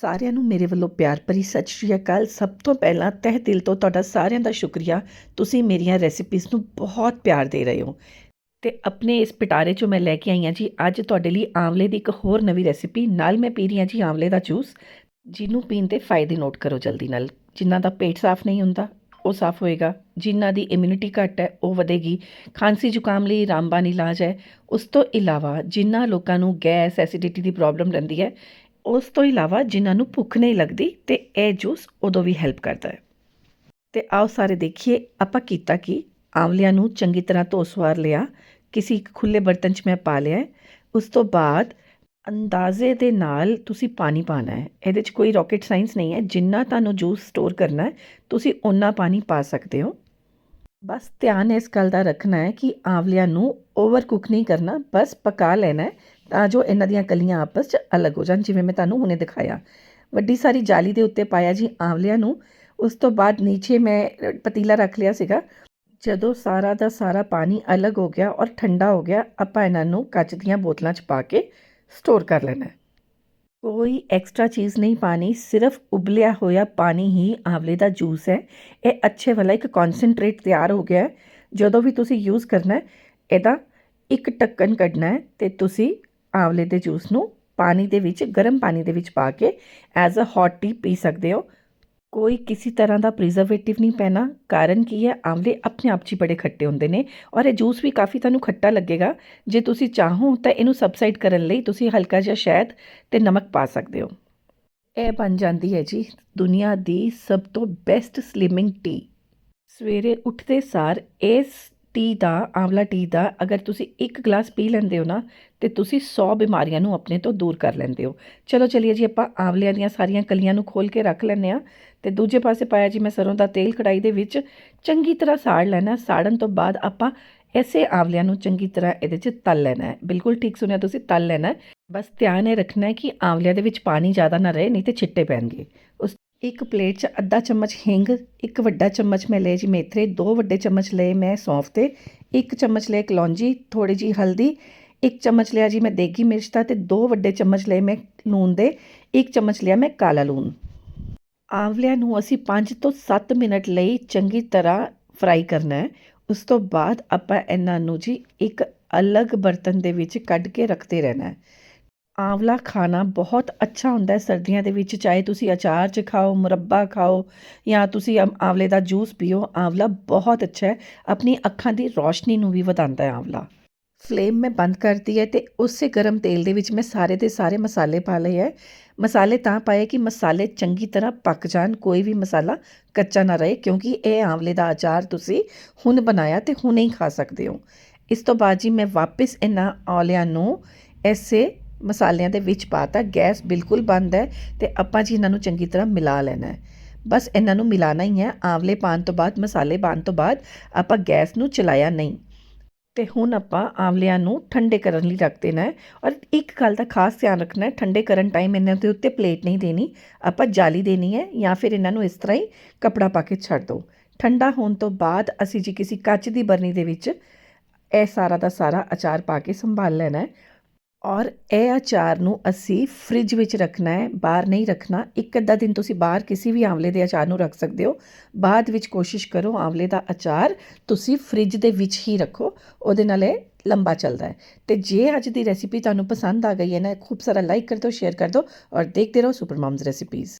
ਸਾਰਿਆਂ ਨੂੰ ਮੇਰੇ ਵੱਲੋਂ ਪਿਆਰ ਭਰੀ ਸਤਿ ਸ਼੍ਰੀ ਅਕਾਲ। ਸਭ ਤੋਂ ਪਹਿਲਾਂ ਤਹਿ ਦਿਲ ਤੋਂ ਤੁਹਾਡਾ ਸਾਰਿਆਂ ਦਾ ਸ਼ੁਕਰੀਆ। ਤੁਸੀਂ ਮੇਰੀਆਂ ਰੈਸਿਪੀਜ਼ ਨੂੰ ਬਹੁਤ ਪਿਆਰ ਦੇ ਰਹੇ ਹੋ। ਤੇ ਆਪਣੇ ਇਸ ਪਿਟਾਰੇ ਚੋਂ ਮੈਂ ਲੈ ਕੇ ਆਈ ਹਾਂ ਜੀ। ਅੱਜ ਤੁਹਾਡੇ ਲਈ ਆਂਵਲੇ ਦੀ ਇੱਕ ਹੋਰ ਨਵੀਂ ਰੈਸਿਪੀ ਨਾਲ ਮੈਂ ਪੀ ਰਹੀ ਹਾਂ ਜੀ ਆਂਵਲੇ ਦਾ ਜੂਸ ਜਿਹਨੂੰ ਪੀਣ ਦੇ ਫਾਇਦੇ ਨੋਟ ਕਰੋ ਜਲਦੀ ਨਾਲ। ਜਿਨ੍ਹਾਂ ਦਾ ਪੇਟ ਸਾਫ਼ ਨਹੀਂ ਹੁੰਦਾ, ਉਹ ਸਾਫ਼ ਹੋਏਗਾ। ਜਿਨ੍ਹਾਂ ਦੀ ਇਮਿਊਨਿਟੀ ਘੱਟ ਹੈ, ਉਹ ਵਧੇਗੀ। ਖਾਂਸੀ ਜ਼ੁਕਾਮ ਲਈ ਰਾਮਬਾਨ ਇਲਾਜ ਹੈ। ਉਸ ਤੋਂ ਇਲਾਵਾ ਜਿਨ੍ਹਾਂ ਲੋਕਾਂ ਨੂੰ ਗੈਸ ਐਸਿਡਿਟੀ ਦੀ ਪ੍ਰੋਬਲਮ ਰਹਿੰਦੀ ਹੈ ਉਸ ਤੋਂ ਇਲਾਵਾ ਜਿਨ੍ਹਾਂ ਨੂੰ ਭੁੱਖ ਨਹੀਂ ਲੱਗਦੀ ਤੇ ਇਹ ਜੂਸ ਉਦੋਂ ਵੀ ਹੈਲਪ ਕਰਦਾ ਹੈ। ਤੇ ਆਓ ਸਾਰੇ ਦੇਖੀਏ ਆਪਾਂ ਕੀਤਾ ਕੀ। ਆਂਵਲਿਆਂ ਨੂੰ ਚੰਗੀ ਤਰ੍ਹਾਂ ਧੋ ਸਵਾਰ ਲਿਆ। ਕਿਸੇ ਇੱਕ ਖੁੱਲੇ ਬਰਤਨ 'ਚ ਮੈਂ ਪਾ ਲਿਆ ਉਸ ਤੋਂ ਬਾਅਦ ਅੰਦਾਜ਼ੇ ਦੇ ਨਾਲ ਤੁਸੀਂ ਪਾਣੀ ਪਾਣਾ ਹੈ। ਇਹਦੇ 'ਚ ਕੋਈ ਰਾਕਟ ਸਾਇੰਸ ਨਹੀਂ ਹੈ। ਜਿੰਨਾ ਤੁਹਾਨੂੰ ਜੂਸ ਸਟੋਰ ਕਰਨਾ ਹੈ, ਤੁਸੀਂ ਓਨਾ ਪਾਣੀ ਪਾ ਸਕਦੇ ਹੋ। ਬਸ ਧਿਆਨ ਇਸ ਗੱਲ ਦਾ ਰੱਖਣਾ ਹੈ ਕਿ ਆਂਵਲਿਆਂ ਨੂੰ ਓਵਰ ਕੁੱਕ ਨਹੀਂ ਕਰਨਾ, ਬਸ ਪਕਾ ਲੈਣਾ ਹੈ ਤਾਂ ਜੋ ਇਹਨਾਂ ਦੀਆਂ ਕਲੀਆਂ ਆਪਸ 'ਚ ਅਲੱਗ ਹੋ ਜਾਣ, ਜਿਵੇਂ ਮੈਂ ਤੁਹਾਨੂੰ ਹੁਣੇ ਦਿਖਾਇਆ। ਵੱਡੀ ਸਾਰੀ ਜਾਲੀ ਦੇ ਉੱਤੇ ਪਾਇਆ ਜੀ ਆਂਵਲਿਆਂ ਨੂੰ। ਉਸ ਤੋਂ ਬਾਅਦ ਨੀਚੇ ਮੈਂ ਪਤੀਲਾ ਰੱਖ ਲਿਆ ਸੀਗਾ। ਜਦੋਂ ਸਾਰਾ ਦਾ ਸਾਰਾ ਪਾਣੀ ਅਲੱਗ ਹੋ ਗਿਆ ਔਰ ਠੰਡਾ ਹੋ ਗਿਆ, ਆਪਾਂ ਇਹਨਾਂ ਨੂੰ ਕੱਚ ਦੀਆਂ ਬੋਤਲਾਂ 'ਚ ਪਾ ਕੇ ਸਟੋਰ ਕਰ ਲੈਣਾ ਹੈ। ਕੋਈ ਐਕਸਟਰਾ ਚੀਜ਼ ਨਹੀਂ ਪਾਣੀ, ਸਿਰਫ ਉਬਲਿਆ ਹੋਇਆ ਪਾਣੀ ਹੀ ਆਂਵਲੇ ਦਾ ਜੂਸ ਹੈ। ਇਹ ਅੱਛੇ ਵਾਲਾ ਇੱਕ ਕਨਸੈਂਟਰੇਟ ਤਿਆਰ ਹੋ ਗਿਆ ਜਦੋਂ ਵੀ ਤੁਸੀਂ ਯੂਜ਼ ਕਰਨਾ ਹੈ, ਇਹਦਾ ਇੱਕ ਢੱਕਣ ਕੱਢਣਾ ਹੈ ਤੇ ਤੁਸੀਂ ਆਂਵਲੇ ਦੇ ਜੂਸ ਨੂੰ ਪਾਣੀ ਦੇ ਵਿੱਚ, ਗਰਮ ਪਾਣੀ ਦੇ ਵਿੱਚ ਪਾ ਕੇ ਐਜ਼ ਅ ਹੌਟ ਟੀ ਪੀ ਸਕਦੇ ਹੋ। ਕੋਈ ਕਿਸੇ ਤਰ੍ਹਾਂ ਦਾ ਪ੍ਰੀਜ਼ਰਵੇਟਿਵ ਨਹੀਂ ਪੈਣਾ। ਕਾਰਨ ਕੀ ਹੈ? ਆਂਵਲੇ ਆਪਣੇ ਆਪ 'ਚ ਹੀ ਬੜੇ ਖੱਟੇ ਹੁੰਦੇ ਨੇ ਔਰ ਇਹ ਜੂਸ ਵੀ ਕਾਫੀ ਤੁਹਾਨੂੰ ਖੱਟਾ ਲੱਗੇਗਾ। ਜੇ ਤੁਸੀਂ ਚਾਹੋ ਤਾਂ ਇਹਨੂੰ ਸਬਸਾਈਡ ਕਰਨ ਲਈ ਤੁਸੀਂ ਹਲਕਾ ਜਿਹਾ ਸ਼ਹਿਦ ਤੇ ਨਮਕ ਪਾ ਸਕਦੇ ਹੋ। ਇਹ ਬਣ ਜਾਂਦੀ ਹੈ ਜੀ ਦੁਨੀਆ ਦੀ ਸਭ ਤੋਂ ਬੈਸਟ ਸਲਿਮਿੰਗ ਟੀ ਸਵੇਰੇ ਉੱਠਦੇ ਸਾਰ ਇਸ ਟੀ ਦਾ, ਆਂਵਲਾ ਟੀ ਦਾ, ਅਗਰ ਤੁਸੀਂ ਇੱਕ ਗਲਾਸ ਪੀ ਲੈਂਦੇ ਹੋ ਨਾ, ਤੇ ਤੁਸੀਂ 100 ਬਿਮਾਰੀਆਂ ਨੂੰ ਆਪਣੇ ਤੋਂ ਦੂਰ ਕਰ ਲੈਂਦੇ ਹੋ। ਚਲੋ ਚਲਿਏ ਜੀ, ਆਪਾਂ ਆਂਵਲਿਆਂ ਦੀਆਂ ਸਾਰੀਆਂ ਕਲੀਆਂ ਨੂੰ ਖੋਲ ਕੇ ਰੱਖ ਲੈਂਦੇ ਆ ਤੇ ਦੂਜੇ ਪਾਸੇ ਪਾਇਆ ਜੀ ਮੈਂ ਸਰੋਂ ਦਾ ਤੇਲ ਕੜਾਈ ਦੇ ਵਿੱਚ, ਚੰਗੀ ਤਰ੍ਹਾਂ ਸਾੜ ਲੈਣਾ। ਸਾੜਨ ਤੋਂ ਬਾਅਦ ਆਪਾਂ ਐਸੇ ਆਂਵਲਿਆਂ ਨੂੰ ਚੰਗੀ ਤਰ੍ਹਾਂ ਇਹਦੇ 'ਚ ਤਲ ਲੈਣਾ ਹੈ। ਬਿਲਕੁਲ ਠੀਕ ਸੁਣਿਆ ਤੁਸੀਂ, ਤਲ ਲੈਣਾ ਬਸ ਧਿਆਨ ਇਹ ਰੱਖਣਾ ਹੈ ਕਿ ਆਂਵਲਿਆਂ ਦੇ ਵਿੱਚ ਪਾਣੀ ਜ਼ਿਆਦਾ ਨਾ ਰਹੇ, ਨਹੀਂ ਤੇ ਛਿੱਟੇ ਪੈਣਗੇ। ਇੱਕ ਪਲੇਟ 'ਚ ਅੱਧਾ ਚਮਚ ਹਿੰਗ, ਇੱਕ ਵੱਡਾ ਚਮਚ ਮੈਂ ਲਏ ਜੀ ਮੇਥਰੇ ਦੋ ਵੱਡੇ ਚਮਚ ਲਏ ਮੈਂ ਸੌਂਫ ਤੇ, ਇੱਕ ਚਮਚ ਲਏ ਕਲੌਂਜੀ ਥੋੜੀ ਜੀ ਹਲਦੀ, ਇੱਕ ਚਮਚ ਲਿਆ ਜੀ ਮੈਂ ਦੇਗੀ ਮਿਰਚ ਦਾ ਤੇ ਦੋ ਵੱਡੇ ਚਮਚ ਲਏ ਮੈਂ ਲੂਣ ਦੇ, ਇੱਕ ਚਮਚ ਲਿਆ ਮੈਂ ਕਾਲਾ ਲੂਣ। ਆਂਵਲਿਆਂ ਨੂੰ ਅਸੀਂ 5 ਤੋਂ 7 ਮਿੰਟ ਲਈ ਚੰਗੀ ਤਰ੍ਹਾਂ ਫਰਾਈ ਕਰਨਾ ਹੈ। ਉਸ ਤੋਂ ਬਾਅਦ ਆਪਾਂ ਇਹਨਾਂ ਨੂੰ ਜੀ ਇੱਕ ਅਲੱਗ ਬਰਤਨ ਦੇ ਵਿੱਚ ਕੱਢ ਕੇ ਰੱਖਦੇ ਰਹਿਣਾ ਹੈ। ਆਂਵਲਾ ਖਾਣਾ ਬਹੁਤ ਅੱਛਾ ਹੁੰਦਾ ਹੈ ਸਰਦੀਆਂ ਦੇ ਵਿੱਚ, ਚਾਹੇ ਤੁਸੀਂ ਅਚਾਰ 'ਚ ਖਾਓ, ਮੁਰੱਬਾ ਖਾਓ ਜਾਂ ਤੁਸੀਂ ਆਮ- ਆਂਵਲੇ ਦਾ ਜੂਸ ਪੀਓ, ਆਂਵਲਾ ਬਹੁਤ ਅੱਛਾ ਹੈ। ਆਪਣੀ ਅੱਖਾਂ ਦੀ ਰੋਸ਼ਨੀ ਨੂੰ ਵੀ ਵਧਾਉਂਦਾ ਹੈ ਆਂਵਲਾ। ਫਲੇਮ ਮੈਂ ਬੰਦ ਕਰਤੀ ਹੈ ਤੇ ਉਸੇ ਗਰਮ ਤੇਲ ਦੇ ਵਿੱਚ ਮੈਂ ਸਾਰੇ ਦੇ ਸਾਰੇ ਮਸਾਲੇ ਪਾ ਲਏ ਹੈ। ਮਸਾਲੇ ਤਾਂ ਪਾਏ ਕਿ ਮਸਾਲੇ ਚੰਗੀ ਤਰ੍ਹਾਂ ਪੱਕ ਜਾਣ, ਕੋਈ ਵੀ ਮਸਾਲਾ ਕੱਚਾ ਨਾ ਰਹੇ, ਕਿਉਂਕਿ ਇਹ ਆਂਵਲੇ ਦਾ ਅਚਾਰ ਤੁਸੀਂ ਹੁਣ ਬਣਾਇਆ ਤੇ ਹੁਣੇ ਹੀ ਖਾ ਸਕਦੇ ਹੋ। ਇਸ ਤੋਂ ਬਾਅਦ ਜੀ ਮੈਂ ਵਾਪਸ ਇਹਨਾਂ ਔਲਿਆਂ ਨੂੰ ਐਸੇ ਮਸਾਲਿਆਂ ਦੇ ਵਿੱਚ ਪਾਤਾ ਗੈਸ ਬਿਲਕੁਲ ਬੰਦ ਹੈ ਤੇ ਆਪਾਂ ਜੀ ਇਹਨਾਂ ਨੂੰ ਚੰਗੀ ਤਰ੍ਹਾਂ ਮਿਲਾ ਲੈਣਾ ਹੈ। ਬਸ ਇਹਨਾਂ ਨੂੰ ਮਿਲਾਣਾ ਹੀ ਹੈ, ਆਂਵਲੇ ਪਾਣ ਤੋਂ ਬਾਅਦ, ਮਸਾਲੇ ਪਾਣ ਤੋਂ ਬਾਅਦ ਆਪਾਂ ਗੈਸ ਨੂੰ ਚਲਾਇਆ ਨਹੀਂ। ਤੇ ਹੁਣ ਆਪਾਂ ਆਂਵਲਿਆਂ ਨੂੰ ਠੰਡੇ ਕਰਨ ਲਈ ਰੱਖ ਦੇਣਾ ਹੈ ਔਰ ਇੱਕ ਗੱਲ ਦਾ ਖਾਸ ਧਿਆਨ ਰੱਖਣਾ ਹੈ, ਠੰਡੇ ਕਰਨ ਟਾਈਮ ਇਹਨਾਂ ਦੇ ਉੱਤੇ ਪਲੇਟ ਨਹੀਂ ਦੇਣੀ, ਆਪਾਂ ਜਾਲੀ ਦੇਣੀ ਹੈ ਜਾਂ ਫਿਰ ਇਹਨਾਂ ਨੂੰ ਇਸ ਤਰ੍ਹਾਂ ਹੀ ਕਪੜਾ ਪਾ ਕੇ ਛੱਡ ਦਿਓ ਠੰਡਾ ਹੋਣ ਤੋਂ ਬਾਅਦ ਅਸੀਂ ਜੀ ਕਿਸੇ ਕੱਚ ਦੀ ਬਰਨੀ ਦੇ ਵਿੱਚ ਇਹ ਸਾਰਾ ਦਾ ਸਾਰਾ ਅਚਾਰ ਪਾ ਕੇ ਸੰਭਾਲ ਲੈਣਾ ਹੈ ਔਰ ਇਹ ਅਚਾਰ ਨੂੰ ਅਸੀਂ ਫ੍ਰਿਜ ਵਿੱਚ ਰੱਖਣਾ ਹੈ, ਬਾਹਰ ਨਹੀਂ ਰੱਖਣਾ। ਇੱਕ ਅੱਧਾ ਦਿਨ ਤੁਸੀਂ ਬਾਹਰ ਕਿਸੇ ਵੀ ਆਂਵਲੇ ਦੇ ਅਚਾਰ ਨੂੰ ਰੱਖ ਸਕਦੇ ਹੋ। ਬਾਅਦ ਵਿੱਚ ਕੋਸ਼ਿਸ਼ ਕਰੋ ਆਂਵਲੇ ਦਾ ਅਚਾਰ ਤੁਸੀਂ ਫ੍ਰਿਜ ਦੇ ਵਿੱਚ ਹੀ ਰੱਖੋ, ਉਹਦੇ ਨਾਲ ਇਹ ਲੰਬਾ ਚੱਲਦਾ ਹੈ। ਤੇ ਜੇ ਅੱਜ ਦੀ ਰੈਸਿਪੀ ਤੁਹਾਨੂੰ ਪਸੰਦ ਆ ਗਈ ਹੈ ਨਾ ਖੂਬ ਸਾਰਾ ਲਾਈਕ ਕਰ ਦਿਓ ਸ਼ੇਅਰ ਕਰ ਦਿਓ ਔਰ ਦੇਖਦੇ ਰਹੋ ਸੁਪਰ ਮਮਸ ਰੈਸਿਪੀਜ਼